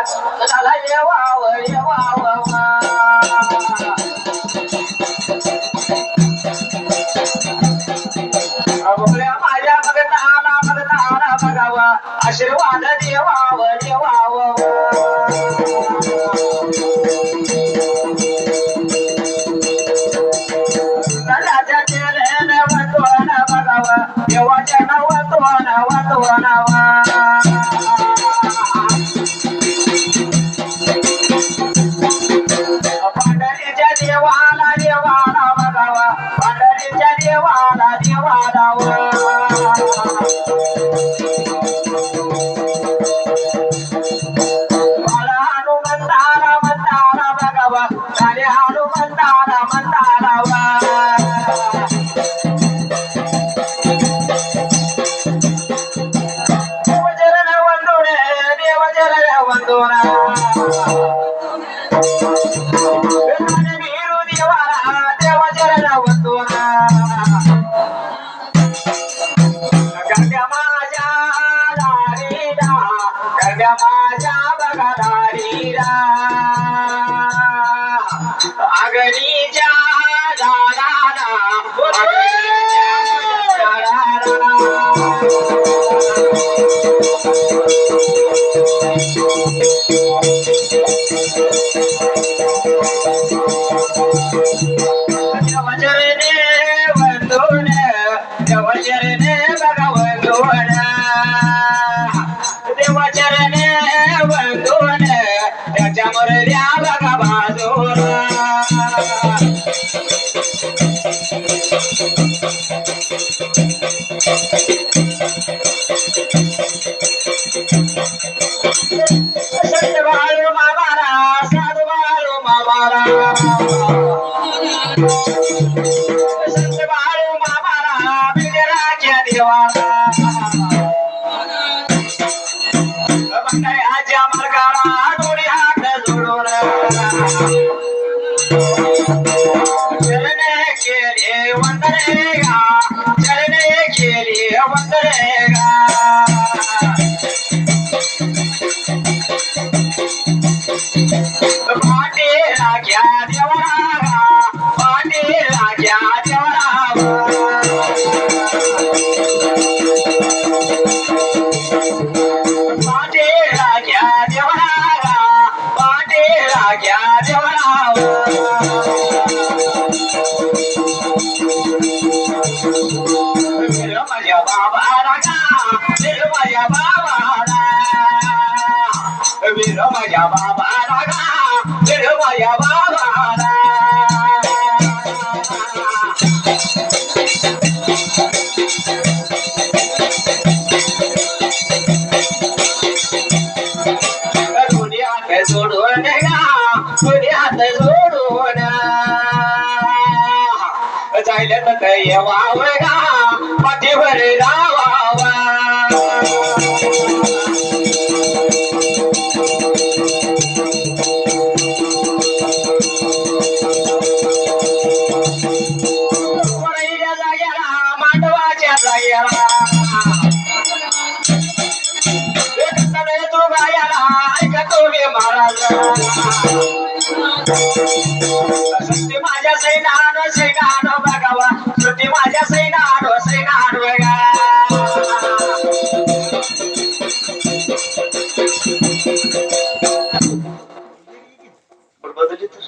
झाला येवाव येवाव अबोल्या माझ्या भगताला भगताला बघावा आशीर्वाद देवाव देवाला देवाला मला हनुमंताला मंताला बघावा झाले हनुमंताला मंताला देवचरण वंदोणे देवचरण वंदोना 在你家。Thank you. माझ्या बाबाला गा माझ्या बाबाला हात जोडून गा हात जोडून जायला तर येवाव गा पाठीवर राह मांडवाच्या माझ्या सैना तू गायाला ऐकतो मी सुट्टी माझ्या सैना सैनान बघावा सुट्टी बघा तर